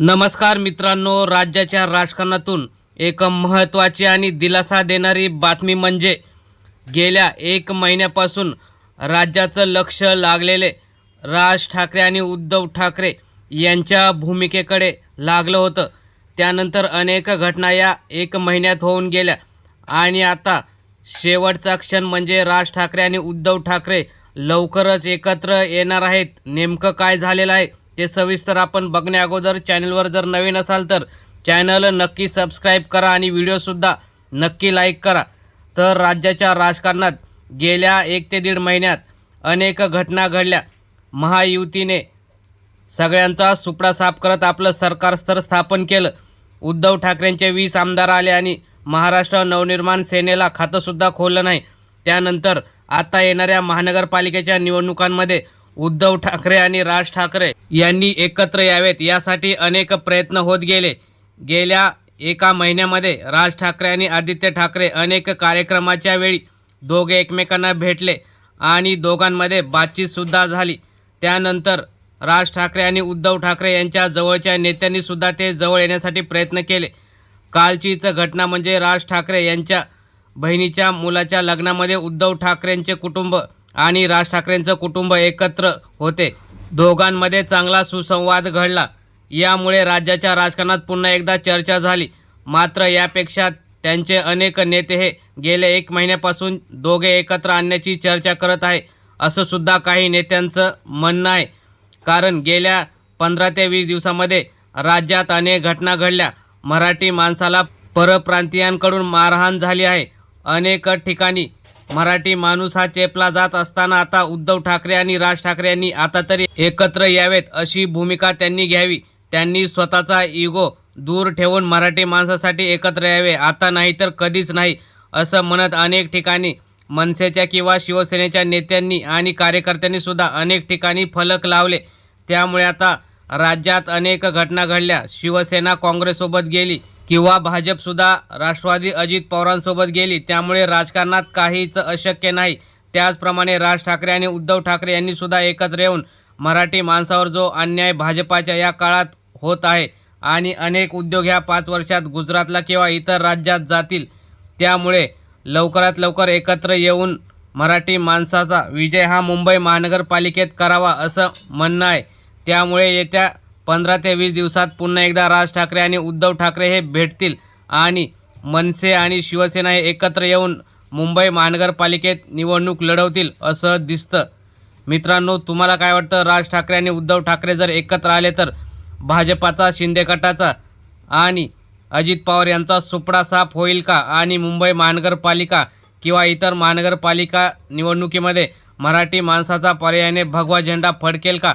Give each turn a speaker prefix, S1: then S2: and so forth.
S1: नमस्कार मित्रांनो राज्याच्या राजकारणातून एक महत्त्वाची आणि दिलासा देणारी बातमी म्हणजे गेल्या एक महिन्यापासून राज्याचं लक्ष लागलेले राज ठाकरे आणि उद्धव ठाकरे यांच्या भूमिकेकडे लागलं होतं. त्यानंतर अनेक घटना या एक महिन्यात होऊन गेल्या. आणि आता शेवटचा क्षण म्हणजे राज ठाकरे आणि उद्धव ठाकरे लवकरच एकत्र येणार आहेत. नेमकं काय झालेलं आहे? ते सविस्तर आपण बघण्या अगोदर चॅनलवर जर नवीन असाल तर चॅनल नक्की सबस्क्राईब करा आणि व्हिडिओसुद्धा नक्की लाईक करा. तर राज्याच्या राजकारणात गेल्या एक ते दीड महिन्यात अनेक घटना घडल्या. महायुतीने सगळ्यांचा सुपडा साफ करत आपलं सरकारस्तर स्थापन केलं. उद्धव ठाकरेंचे वीस आमदार आले आणि महाराष्ट्र नवनिर्माण सेनेला खातंसुद्धा खोललं नाही. त्यानंतर आता येणाऱ्या महानगरपालिकेच्या निवडणुकांमध्ये उद्धव ठाकरे आणि राज ठाकरे यांनी एकत्र यावेत. यासाठी अनेक प्रयत्न होत गेले. गेल्या एका महिन्यामध्ये राज ठाकरे आणि आदित्य ठाकरे अनेक कार्यक्रमाच्या वेळी दोघे एकमेकांना भेटले आणि दोघांमध्ये बातचीतसुद्धा झाली. त्यानंतर राज ठाकरे आणि उद्धव ठाकरे यांच्या जवळच्या नेत्यांनीसुद्धा ते जवळ येण्यासाठी प्रयत्न केले. कालचीच घटना म्हणजे राज ठाकरे यांच्या बहिणीच्या मुलाच्या लग्नामध्ये उद्धव ठाकरेंचे कुटुंब आणि राज ठाकरेंचं कुटुंब एकत्र होते. दोघांमध्ये चांगला सुसंवाद घडला. यामुळे राज्याच्या राजकारणात पुन्हा एकदा चर्चा झाली. मात्र यापेक्षा त्यांचे अनेक नेते हे गेले एक महिन्यापासून दोघे एकत्र आणण्याची चर्चा करत आहे. असं सुद्धा काही नेत्यांचं म्हणणं आहे. कारण गेल्या पंधरा ते वीस दिवसामध्ये राज्यात अनेक घटना घडल्या. मराठी माणसाला परप्रांतीयांकडून मारहाण झाली आहे. अनेक ठिकाणी मराठी माणूस हा चेपला जात असताना आता उद्धव ठाकरे आणि राज ठाकरे यांनी आता तरी एकत्र यावेत अशी भूमिका त्यांनी घ्यावी. त्यांनी स्वतःचा इगो दूर ठेवून मराठी माणसासाठी एकत्र यावे. आता नाही तर कधीच नाही असं म्हणत अनेक ठिकाणी मनसेच्या किंवा शिवसेनेच्या नेत्यांनी आणि कार्यकर्त्यांनी सुद्धा अनेक ठिकाणी फलक लावले. त्यामुळे आता राज्यात अनेक घटना घडल्या. शिवसेना काँग्रेससोबत गेली किंवा भाजपसुद्धा राष्ट्रवादी अजित पवारांसोबत गेली. त्यामुळे राजकारणात काहीच अशक्य नाही. त्याचप्रमाणे राज ठाकरे आणि उद्धव ठाकरे यांनीसुद्धा एकत्र येऊन मराठी माणसावर जो अन्याय भाजपाच्या या काळात होत आहे आणि अनेक उद्योग ह्या पाच वर्षात गुजरातला किंवा इतर राज्यात जातील त्यामुळे लवकरात लवकर एकत्र येऊन मराठी माणसाचा विजय हा मुंबई महानगरपालिकेत करावा असं म्हणणं आहे. त्यामुळे येत्या पंधरा ते वीस दिवसात पुन्हा एकदा राज ठाकरे आणि उद्धव ठाकरे हे भेटतील आणि मनसे आणि शिवसेना हे एकत्र येऊन मुंबई महानगरपालिकेत निवडणूक लढवतील असं दिसतं. मित्रांनो तुम्हाला काय वाटतं? राज ठाकरे आणि उद्धव ठाकरे जर एकत्र आले तर भाजपाचा शिंदे गटाचा आणि अजित पवार यांचा सुपडा साफ होईल का? आणि मुंबई महानगरपालिका किंवा इतर महानगरपालिका निवडणुकीमध्ये मराठी माणसाचा पर्यायाने भगवा झेंडा फडकेल का?